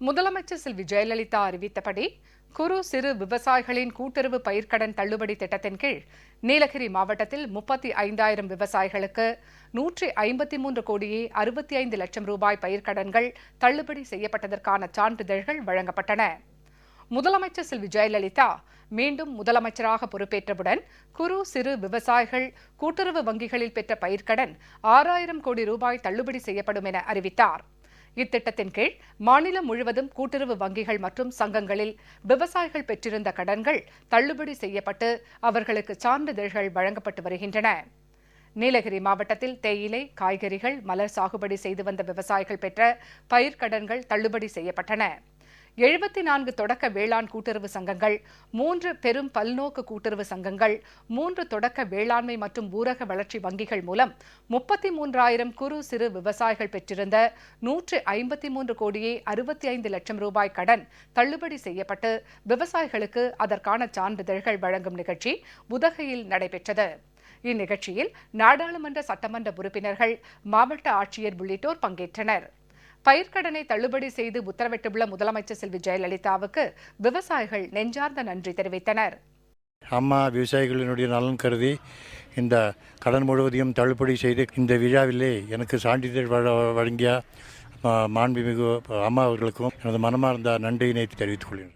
முதலமைச்சர் செல்வி ஜெயலலிதா அறிவித்தபடி குறு சிறு விவசாயிகளின் கூட்டுறவு பயிர்க்கடன் தள்ளுபடி திட்டத்தின் கீழ் நீலகிரி மாவட்டத்தில் முப்பத்தி ஐந்தாயிரம் விவசாயிகளுக்கு நூற்றி ஐம்பத்தி மூன்று கோடியே அறுபத்தி ஐந்து லட்சம் ரூபாய் பயிர்க்கடன்கள் தள்ளுபடி செய்யப்பட்டதற்கான சான்றிதழ்கள் வழங்கப்பட்டன. முதலமைச்சர் செல்வி ஜெயலலிதா மீண்டும் முதலமைச்சராக பொறுப்பேற்றவுடன் குறு சிறு விவசாயிகள் கூட்டுறவு வங்கிகளில் பெற்ற பயிர்க்கடன் ஆறாயிரம் கோடி ரூபாய் தள்ளுபடி செய்யப்படும் என அறிவித்தார். இத்திட்டத்தின் கீழ் மாநிலம் முழுவதும் கூட்டுறவு வங்கிகள் மற்றும் சங்கங்களில் விவசாயிகள் பெற்றிருந்த கடன்கள் தள்ளுபடி செய்யப்பட்டு அவர்களுக்கு சான்றிதழ்கள் வழங்கப்பட்டு வருகின்றன. நீலகிரி மாவட்டத்தில் தேயிலை காய்கறிகள் மலர் சாகுபடி செய்து வந்த விவசாயிகள் பெற்ற பயிர்க்கடன்கள் தள்ளுபடி செய்யப்பட்டன. எழுபத்தி நான்கு தொடக்க வேளாண் கூட்டுறவு சங்கங்கள் மூன்று பெரும் பல்நோக்கு கூட்டுறவு சங்கங்கள் மூன்று தொடக்க வேளாண்மை மற்றும் ஊரக வளர்ச்சி வங்கிகள் மூலம் முப்பத்தி மூன்றாயிரம் குறு சிறு விவசாயிகள் பெற்றிருந்த நூற்று ஐம்பத்தி மூன்று கோடியே அறுபத்தி ஐந்து லட்சம் ரூபாய் கடன் தள்ளுபடி செய்யப்பட்டு விவசாயிகளுக்கு அதற்கான சான்றிதழ்கள் வழங்கும் நிகழ்ச்சி உதகையில் நடைபெற்றது. இந்நிகழ்ச்சியில் நாடாளுமன்ற சட்டமன்ற உறுப்பினர்கள் மாவட்ட ஆட்சியர் உள்ளிட்டோர் பங்கேற்றனர். பயிர்க்கடனை தள்ளுபடி செய்து உத்தரவிட்டுள்ள முதலமைச்சர் செல்வி ஜெயலலிதாவுக்கு விவசாயிகள் நெஞ்சார்ந்த நன்றி தெரிவித்தனர். அம்மா விவசாயிகளினுடைய நலன் கருதி இந்த கடன் முழுவதையும் தள்ளுபடி செய்து இந்த விழாவிலே எனக்கு சான்றிதழ் வழ- வழங்கிய மா- மாண்புமிகு அம்மா அவர்களுக்கும் எனது மனமார்ந்த நன்றியினை தெரிவித்துக் கொள்கிறேன்.